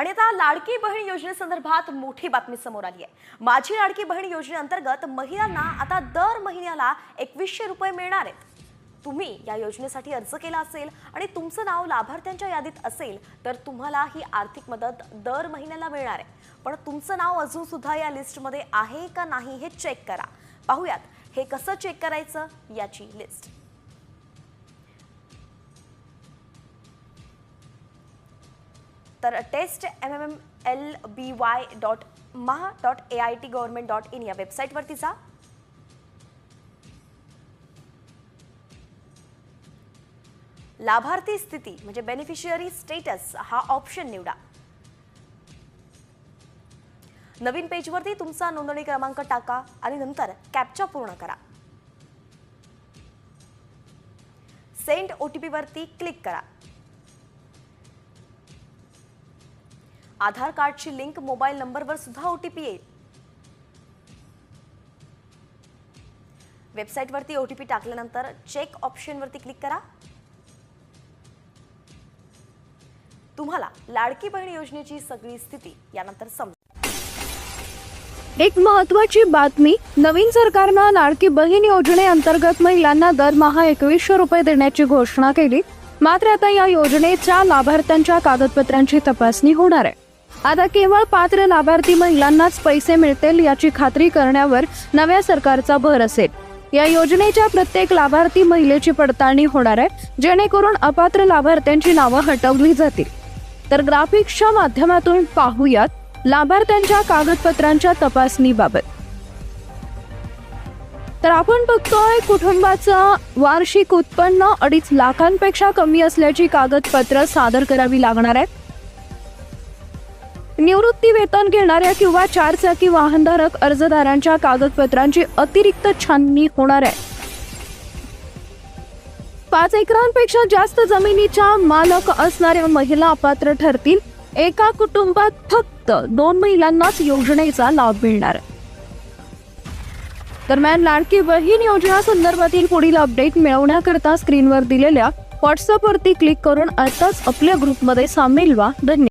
आणि आता लाडकी बहीण योजनेसंदर्भात मोठी बातमी समोर आली आहे. माझी लाडकी बहीण योजनेअंतर्गत महिलांना आता दर महिन्याला एकवीसशे रुपये मिळणार आहेत. तुम्ही या योजनेसाठी अर्ज केला असेल आणि तुमचं नाव लाभार्थ्यांच्या यादीत असेल तर तुम्हाला ही आर्थिक मदत दर महिन्याला मिळणार आहे. पण तुमचं नाव अजून सुद्धा या लिस्टमध्ये आहे का नाही हे चेक करा. पाहूयात हे कसं चेक करायचं याची लिस्ट. तर test M M M L B Y dot Maha dot A I T government dot in या वेबसाईटवरती जा. लाभार्थी स्थिती म्हणजे बेनिफिशियरी स्टेटस हा ऑप्शन निवडा. नवीन पेजवरती तुमचा नोंदणी क्रमांक टाका आणि नंतर कॅप्चा पूर्ण करा. सेंड ओटीपी वरती क्लिक करा. आधार कार्डची लिंक मोबाईल नंबरवर सुद्धा ओ टी पी येईल. वेबसाईटवरती ओ टी पी टाकल्यानंतर चेक ऑप्शनवरती क्लिक करा. तुम्हाला लाडकी बहीण योजनेची सगळी स्थिती यानंतर समजा. एक महत्वाची बातमी नवीन सरकारनं लाडकी बहीण योजनेअंतर्गत महिलांना दरमहा एकवीसशे रुपये देण्याची घोषणा केली. मात्र आता या योजनेच्या लाभार्थ्यांच्या कागदपत्रांची तपासणी होणार आहे. आता केवळ पात्र लाभार्थी महिलांनाच पैसे मिळतील याची खात्री करण्यावर नव्या सरकारचा भर असेल. या योजनेच्या प्रत्येक लाभार्थी महिलेची पडताळणी होणार आहे जेणेकरून अपात्र लाभार्थ्यांची नावं हटवली जातील. तर ग्राफिक्सच्या माध्यमातून पाहूयात लाभार्थ्यांच्या कागदपत्रांच्या तपासणीबाबत. तर आपण बघतोय कुटुंबाचं वार्षिक उत्पन्न अडीच लाखांपेक्षा कमी असल्याची कागदपत्र सादर करावी लागणार आहेत. निवृत्ती वेतन घेणाऱ्या किंवा चारचाकी वाहनधारक अर्जदारांच्या कागदपत्रांची अतिरिक्त छाननी होणार आहे. पाच एकरांपेक्षा जास्त जमिनीच्या मालक असणाऱ्या महिला अपात्र ठरतील. एका कुटुंबात फक्त दोन महिलांनाच योजनेचा लाभ मिळणार. दरम्यान लाडकी बहीण योजना संदर्भातील पुढील अपडेट मिळवण्याकरता स्क्रीनवर दिलेल्या व्हॉट्सअपवरती क्लिक करून आताच आपल्या ग्रुपमध्ये सामील व्हा. धन्यवाद.